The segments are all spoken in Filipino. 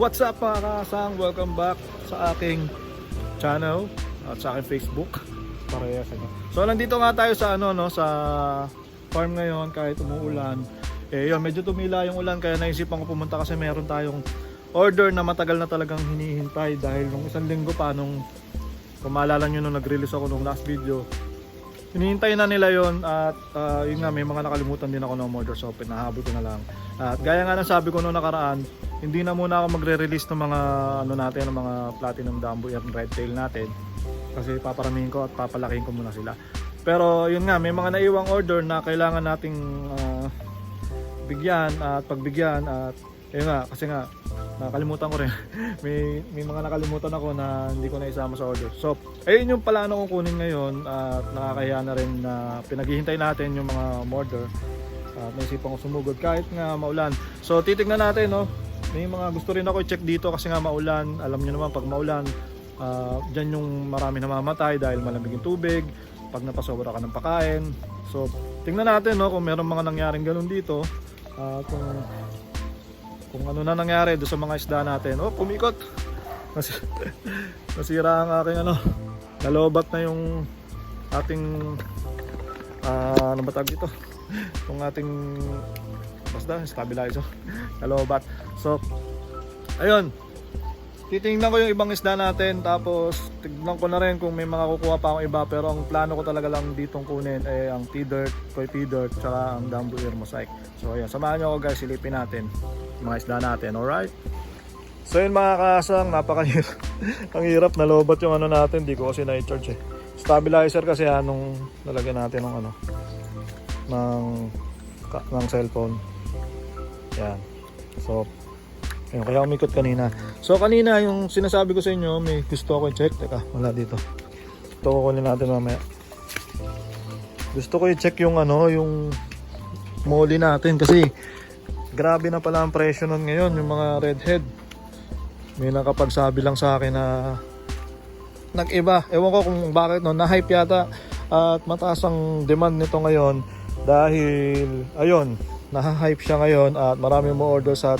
What's up mga kasang? Welcome back sa aking channel at sa aking Facebook. Parehas ano. So nandito nga tayo sa ano no sa farm ngayon kahit umuulan. Eh yun, medyo tumila yung ulan kaya naisipan ko pumunta kasi meron tayong order na matagal na talagang hinihintay dahil nung isang linggo pa nung kung maalala nyo nung nag-release ako nung last video Hinihintay na nila yon at ah, yun nga may mga nakalimutan din ako ng order so pinahabol ko na lang. At gaya nga ng sabi ko noong nakaraan, hindi na muna ako magre-release ng mga ano natin, ng mga platinum Dumbo and red tail natin kasi paparamihin ko at papalakihin ko muna sila. Pero yun nga, may mga naiwang order na kailangan nating ah, bigyan at pagbigyan at yun nga, kasi nga nakalimutan ko rin. may may mga nakalimutan ako na hindi ko na isama sa order. So, ayun yung plano kong kunin ngayon at nakakahiya na rin na pinaghihintay natin yung mga order. At naisipan ko sumugod kahit nga maulan. So, titignan natin, no? May mga gusto rin ako i-check dito kasi nga maulan. Alam niyo naman pag maulan, ah, dyan yung marami namamatay dahil malamig yung tubig. Pag napasobra ka ng pakain. So, tingnan natin, no? Kung meron mga nangyaring ganun dito. Ah, kung kung ano na nangyari doon sa mga isda natin. Oh, kumikot. Nas nasira ang aking ano. Nalobat na yung ating ah ano ba tawag dito? Yung ating basta stabilizer. Nalobat. So ayun. Titingnan ko yung ibang isda natin tapos tignan ko na rin kung may mga kukuha pa akong iba pero ang plano ko talaga lang ditong kunin ay ang T-dirt, Koi T-dirt, tsaka ang Dumbo Ear Mosaic. So ayun, samahan nyo ako guys, silipin natin mga isda natin, alright? So yun mga kasang, napakahirap. ang hirap na lobat yung ano natin, di ko kasi na-charge eh. Stabilizer kasi anong nalagyan natin ng ano, ng, ng cellphone. Yan. So, Ayun, kaya umikot kanina. So kanina yung sinasabi ko sa inyo, may gusto ako i-check. Teka, wala dito. Ito kukunin natin mamaya. Gusto ko i-check yung ano, yung molly natin kasi grabe na pala ang presyo nun ngayon, yung mga redhead. May nakapagsabi lang sa akin na nag-iba. Ewan ko kung bakit no, na-hype yata at mataas ang demand nito ngayon dahil ayun, na-hype siya ngayon at marami mo orders at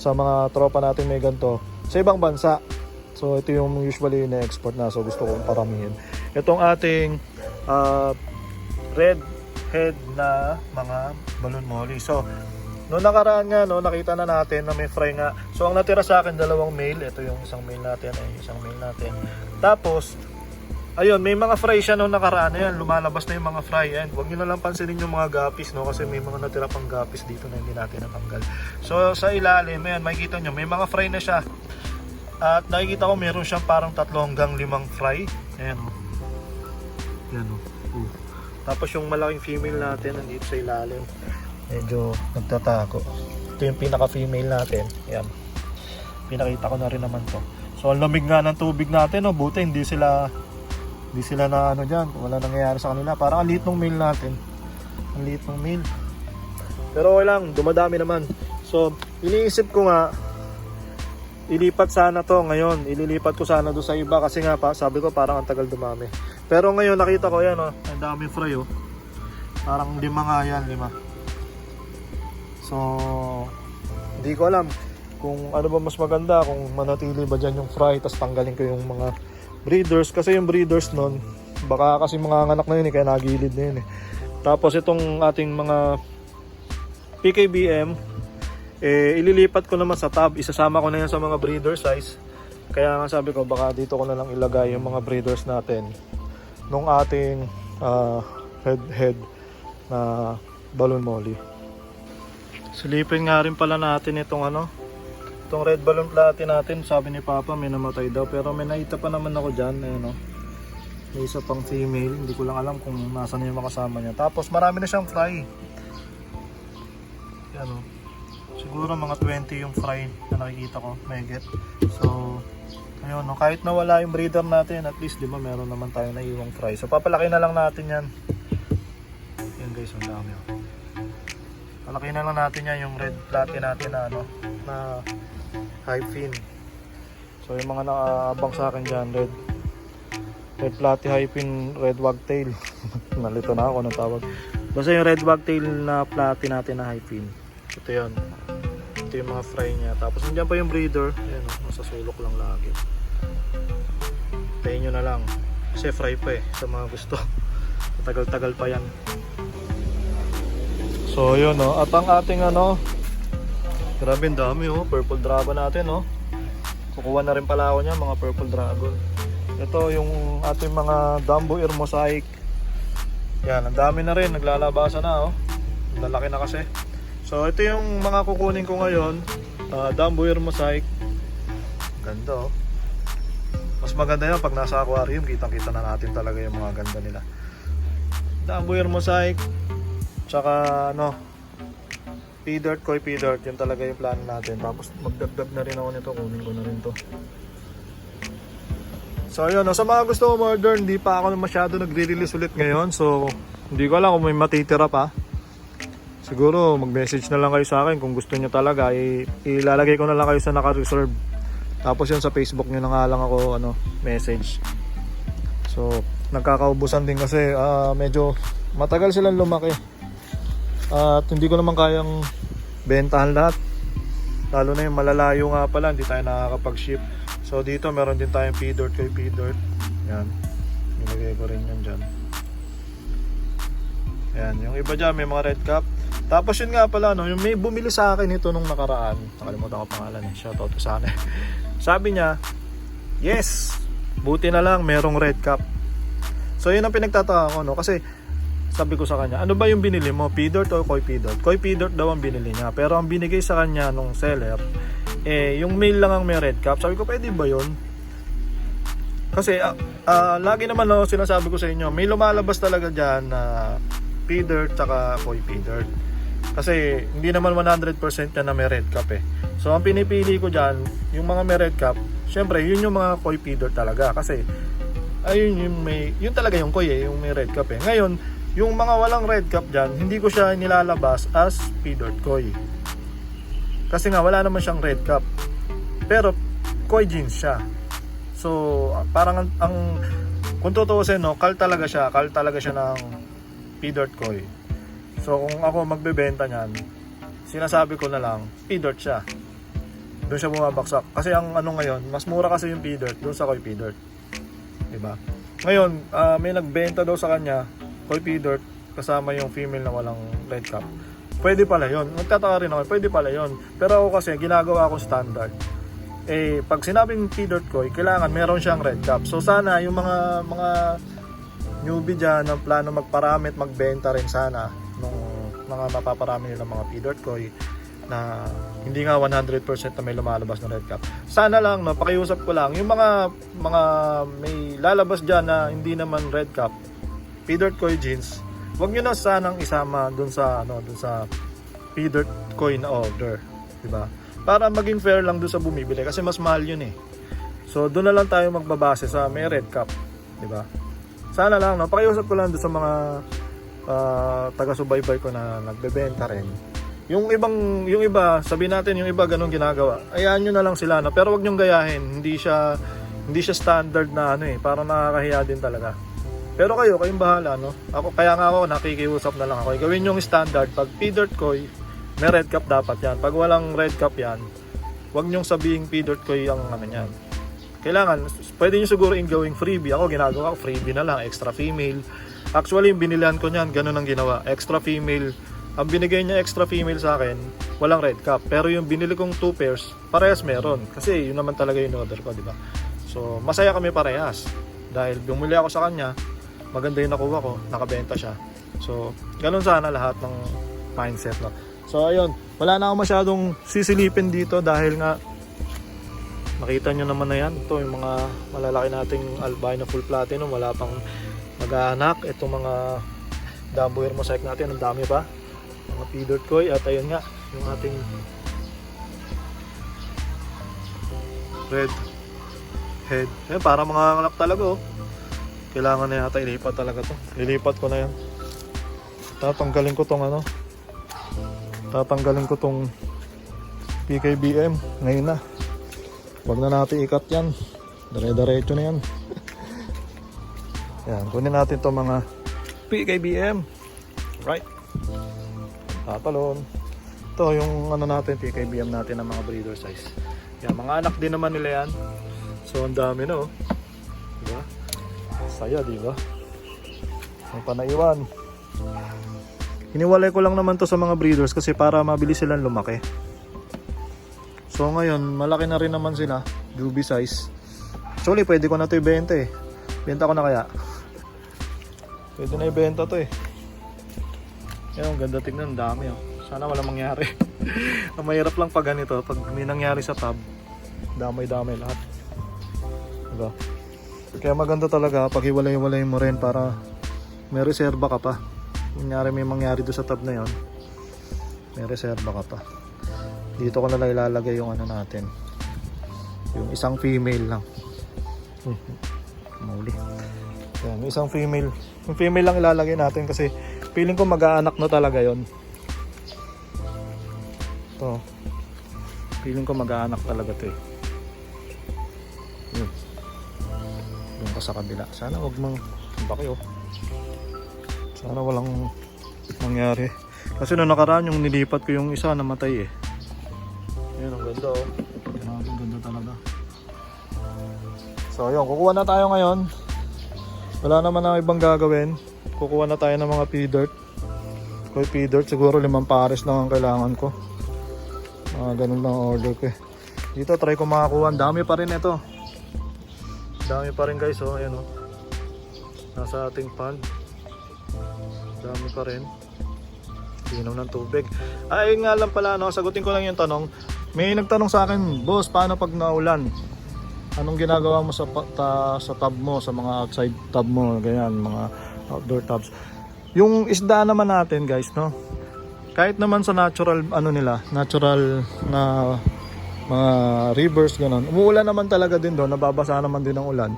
sa mga tropa natin may ganito sa ibang bansa. So ito yung usually na-export na so gusto kong paramihin. Itong ating ah, red head na mga balloon molly. So noong nakaraan nga no, nakita na natin na may fry nga. So ang natira sa akin dalawang male. Ito yung isang male natin, ay isang male natin. Tapos Ayun, may mga fry siya noong nakaraan. Ayan, lumalabas na yung mga fry. Ayan, huwag nyo na lang pansinin yung mga gapis, no? Kasi may mga natira pang gapis dito na hindi natin natanggal. So, sa ilalim, ayan, makikita nyo, may mga fry na siya. At nakikita ko meron siyang parang tatlo hanggang limang fry. Ayan, oh. Ayan, oh. Uh. Tapos yung malaking female natin, nandito sa ilalim. Medyo nagtatako. Ito yung pinaka-female natin. Ayan. Pinakita ko na rin naman to. So, ang lamig nga ng tubig natin, no? Buti hindi sila hindi sila na ano dyan, wala nangyayari sa kanila. Parang ang liit ng mail natin. Ang liit ng mail. Pero okay lang, dumadami naman. So, iniisip ko nga, ilipat sana to ngayon. Ililipat ko sana doon sa iba kasi nga pa, sabi ko parang ang tagal dumami. Pero ngayon nakita ko yan oh, ang dami fry oh. Parang lima nga yan, lima. So, hindi ko alam kung ano ba mas maganda, kung manatili ba dyan yung fry, tapos tanggalin ko yung mga breeders kasi yung breeders nun baka kasi mga anak na yun eh, kaya nagilid na yun eh. Tapos itong ating mga PKBM eh ililipat ko naman sa tab, isasama ko na yan sa mga breeder size. Kaya nga sabi ko baka dito ko na lang ilagay yung mga breeders natin nung ating ah, head head na balloon molly. Silipin nga rin pala natin itong ano, Itong red balloon platin natin, sabi ni Papa may namatay daw. Pero may nakita pa naman ako dyan. Ayun, no? May isa pang female. Hindi ko lang alam kung nasan yung makasama niya. Tapos marami na siyang fry. Yan o. Siguro mga 20 yung fry na nakikita ko. Meget. So, ayun no. Kahit nawala yung breeder natin, at least di ba meron naman tayo na iwang fry. So papalaki na lang natin yan. Yan guys, ang dami oh. Palaki na lang natin yan yung red platin natin na ano, na high fin. So yung mga nakaabang sa akin dyan, red red platy high fin, red wagtail. Nalito na ako ng tawag. Basta yung red wagtail na platy natin na high fin. Ito yun. Ito yung mga fry niya. Tapos nandiyan pa yung breeder. Ayan, oh, nasa sulok lang lagi. Tayo nyo na lang. Kasi fry pa eh, sa mga gusto. Tagal-tagal pa yan. So yun no, at ang ating ano, grabe ang dami oh, purple dragon natin oh. Kukuha na rin pala ako niya mga purple dragon. Ito yung ating mga Dumbo Ear Mosaic. Yan, ang dami na rin, naglalabasa na oh. Lalaki na kasi. So ito yung mga kukunin ko ngayon, uh, Dumbo Ear Mosaic. Ganda oh. Mas maganda yan pag nasa aquarium, kitang-kita na natin talaga yung mga ganda nila. Dumbo Ear Mosaic, Tsaka ano, P-dirt, koi P-dirt, yun talaga yung plano natin. Tapos magdagdag na rin ako nito, kunin ko na rin to. So ayun, no, sa mga gusto umorder, hindi pa ako masyado nagre-release ulit ngayon. So hindi ko alam kung may matitira pa. Siguro mag-message na lang kayo sa akin kung gusto nyo talaga. I- ilalagay ko na lang kayo sa naka-reserve. Tapos yun sa Facebook nyo na nga lang ako ano, message. So nagkakaubusan din kasi ah, medyo matagal silang lumaki. At hindi ko naman kayang bentahan lahat. Lalo na yung malalayo nga pala, hindi tayo nakakapag-ship. So dito meron din tayong P-dirt kay P-dirt. Yan. Nilagay ko rin yan dyan. Yan. Yung iba dyan may mga red cap. Tapos yun nga pala, no, yung may bumili sa akin ito nung nakaraan. Nakalimutan ko pangalan eh. Shoutout to sana. Sabi niya, yes, buti na lang merong red cap. So yun ang pinagtataka ko, no? Kasi sabi ko sa kanya, ano ba yung binili mo? P-dirt o koi P-dirt? Koi P-dirt daw ang binili niya. Pero ang binigay sa kanya nung seller, eh, yung male lang ang may red cap. Sabi ko, pwede ba yun? Kasi, ah, ah, lagi naman no, sinasabi ko sa inyo, may lumalabas talaga dyan na P-dirt tsaka koi P-dirt. Kasi, hindi naman 100% na na may red cap eh. So, ang pinipili ko dyan, yung mga may red cap, syempre, yun yung mga koi P-dirt talaga. Kasi, ayun yung may, yun talaga yung koi eh, yung may red cap eh. Ngayon, yung mga walang red cap dyan, hindi ko siya nilalabas as P-dirt koi. Kasi nga, wala naman siyang red cap. Pero, koi jeans siya. So, parang ang, ang kung tutuusin, no, kal talaga siya. Kal talaga siya ng P-dirt koi. So, kung ako magbebenta niyan, sinasabi ko na lang, P-dirt siya. Doon siya bumabaksak. Kasi ang ano ngayon, mas mura kasi yung P-dirt doon sa koi P-dirt. Diba? Ngayon, ah, may nagbenta daw sa kanya, koi P-dirt, kasama yung female na walang red cap. Pwede pala yon. Nagtataka rin ako, pwede pala yon. Pero ako kasi, ginagawa ko standard. Eh, pag sinabing P-dirt koi, kailangan meron siyang red cap. So sana yung mga mga newbie dyan ng plano magparami at magbenta rin sana nung mga mapaparami nila mga P-dirt koi na hindi nga 100% na may lumalabas na red cap. Sana lang no, pakiusap ko lang yung mga mga may lalabas diyan na hindi naman red cap, P-dirt koi jeans, wag niyo na sanang isama dun sa ano, dun sa P-dirt koi na order, di ba? Para maging fair lang dun sa bumibili kasi mas mahal yun eh. So doon na lang tayo magbabase sa may red cap, di ba? Sana lang no, pakiusap ko lang dun sa mga ah, taga-subaybay ko na nagbebenta rin. Yung ibang yung iba, sabi natin yung iba ganun ginagawa. Ayaan niyo na lang sila no, pero wag niyo gayahin. Hindi siya hindi siya standard na ano eh, para nakakahiya din talaga. Pero kayo, kayong bahala no. Ako kaya nga ako nakikiusap na lang ako. Gawin yung standard pag P-dirt koi, may red cap dapat yan. Pag walang red cap yan, wag niyo sabihing P-dirt koi ang ano niyan. Kailangan, pwede nyo siguro in gawing freebie. Ako ginagawa ko, freebie na lang, extra female. Actually, yung binilihan ko niyan, ganun ang ginawa. Extra female. Ang binigay niya extra female sa akin, walang red cap. Pero yung binili kong two pairs, parehas meron. Kasi yun naman talaga yung order ko, di ba? So, masaya kami parehas. Dahil bumili ako sa kanya, maganda yung nakuha ko, nakabenta siya. So, ganun sana lahat ng mindset, no? So, ayun. Wala na ako masyadong sisilipin dito dahil nga Makita nyo naman na yan. Ito yung mga malalaki nating albino full platinum. Wala pang mag-aanak. Itong mga Dumbo Hair Mosaic natin. Ang dami pa. Mga P-dirt koi. At ayun nga. Yung ating red head. Ayun, para mga anak talaga oh. Kailangan na yata ilipat talaga to. Lilipat ko na yan. Tatanggalin ko tong ano. Tatanggalin ko tong PKBM. Ngayon na. Huwag na natin ikat yan. Dire-diretso na yan. yan, kunin natin to mga PKBM. Right. Tatalon. ito yung ano natin, PKBM natin ng mga breeder size. Yan, mga anak din naman nila yan. So, ang dami no. Diba? Saya, diba? May panaiwan. Hiniwalay ko lang naman to sa mga breeders kasi para mabilis silang lumaki. So ngayon, malaki na rin naman sila. Juby size. Actually, pwede ko na to ibenta eh. Benta ko na kaya. Pwede na ibenta to eh. Yan, ang ganda tignan. Ang dami oh. Sana walang mangyari. ang mahirap lang pag ganito. Pag may nangyari sa tab, damay-damay lahat. Diba? Kaya maganda talaga pag hiwalay-hiwalay mo rin para may reserba ka pa. Kunyari may mangyari doon sa tab na yon may reserba ka pa. Dito ko na lang ilalagay yung ano natin. Yung isang female lang. Hmm. Muli. Yan, isang female. Yung female lang ilalagay natin kasi feeling ko mag-aanak na talaga yon to feeling ko mag-aanak talaga to eh pa sa kabila. Sana wag mang baki oh sana walang mangyari. Kasi nung nakaraan yung nilipat ko yung isa namatay eh. Yun ang ganda oh. Grabe, ang ganda talaga. So yun kukuha na tayo ngayon. Wala naman na ibang gagawin. Kukuha na tayo ng mga pea dirt. Koi pea dirt siguro limang pares lang ang kailangan ko. Mga ganun lang ang order ko eh. Dito try ko makakuha. Ang dami pa rin ito dami pa rin guys oh. Ayan oh. Nasa ating pond dami pa rin. Inom ng tubig. Ay nga lang pala no. Sagutin ko lang yung tanong. May nagtanong sa akin boss paano pag naulan? Anong ginagawa mo sa ta, sa tub mo sa mga outside tub mo? Ganyan mga outdoor tubs. Yung isda naman natin guys no? Kahit naman sa natural ano nila natural na mga rivers ganun. Umuulan naman talaga din doon nababasa naman din ng ulan.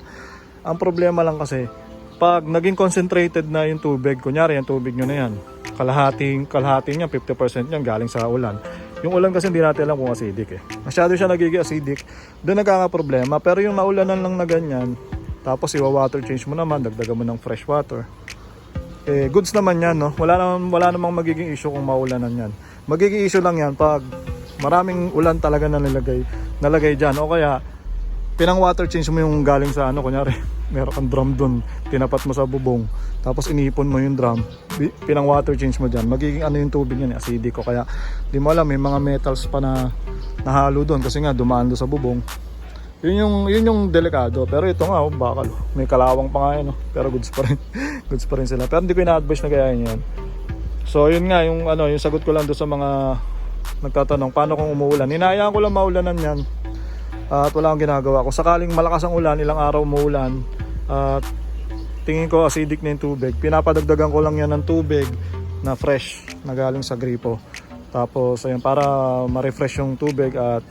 Ang problema lang kasi pag naging concentrated na yung tubig kunyari yung tubig nyo na yan kalahating kalahati niya 50% niyan galing sa ulan. Yung ulan kasi hindi natin alam kung acidic eh. Masyado siya nagiging acidic. Doon nagkakaproblema. Pero yung naulanan lang na ganyan tapos iwa water change mo naman dagdagan mo ng fresh water. Eh, goods naman yan, no? Wala namang, wala namang magiging issue kung maulanan yan. Magiging issue lang yan pag maraming ulan talaga na nilagay, nalagay dyan. O kaya, pinang water change mo yung galing sa ano, kunyari, meron kang drum dun, tinapat mo sa bubong, tapos inipon mo yung drum, pinang water change mo dyan, magiging ano yung tubig yan, acidic o kaya, di mo alam, may mga metals pa na nahalo doon kasi nga dumaan doon sa bubong. Yun yung, yun yung delikado. Pero ito nga, oh, bakal. May kalawang pa nga yan. Oh. Pero goods pa rin. goods pa rin sila. Pero hindi ko ina-advise na gayahin yan. So yun nga, yung, ano, yung sagot ko lang doon sa mga nagtatanong, paano kung umuulan? Hinayaan ko lang maulanan yan. At wala akong ginagawa. Kung sakaling malakas ang ulan, ilang araw umuulan, at tingin ko acidic na yung tubig, pinapadagdagan ko lang yan ng tubig na fresh, na galing sa gripo. Tapos, ayun, para ma-refresh yung tubig at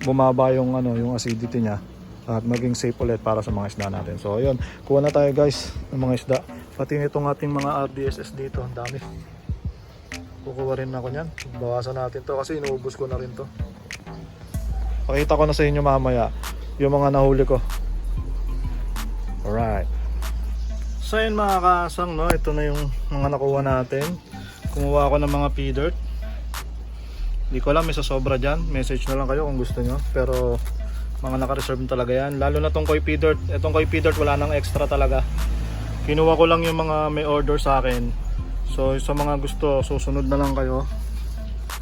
bumaba yung ano yung acidity niya at maging safe ulit para sa mga isda natin. So ayun, kuha na tayo guys ng mga isda. Pati itong ating mga RDSS dito, ang dami. Kukuha rin ako niyan. Bawasan natin to kasi inuubos ko na rin to. Pakita ko na sa inyo mamaya yung mga nahuli ko. Alright. So yun mga kasang, no? ito na yung mga nakuha natin. Kumuha ako ng mga dirt. Hindi ko alam, may sasobra dyan. Message na lang kayo kung gusto nyo. Pero mga naka-reserve talaga yan. Lalo na tong koi pea dirt. Itong koi dirt wala nang extra talaga. Kinuha ko lang yung mga may order sa akin. So sa mga gusto, susunod na lang kayo.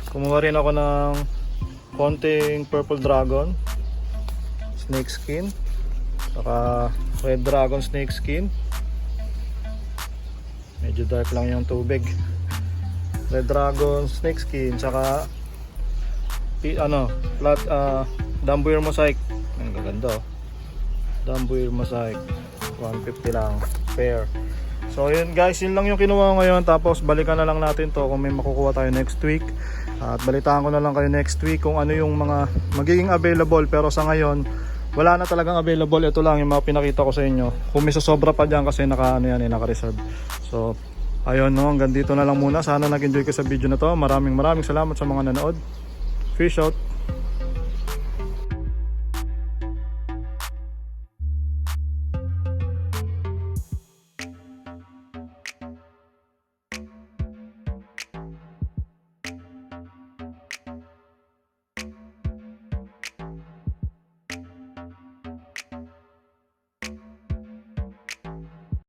Kumuha rin ako ng konting purple dragon. Snake skin. Saka red dragon snake skin. Medyo dark lang yung tubig. Red dragon snake skin. Saka ano, flat uh, Dambuir mosaic. Ang gaganda oh. Dambuir mosaic. 150 lang pair. So yun guys, yun lang yung kinuha ngayon tapos balikan na lang natin to kung may makukuha tayo next week. At balitaan ko na lang kayo next week kung ano yung mga magiging available pero sa ngayon wala na talagang available. Ito lang yung mga pinakita ko sa inyo. Kung may sobra pa dyan kasi naka, ano yan, eh, naka-reserve. So, ayun no, hanggang dito na lang muna. Sana nag-enjoy ka sa video na to. Maraming maraming salamat sa mga nanood. Fish out.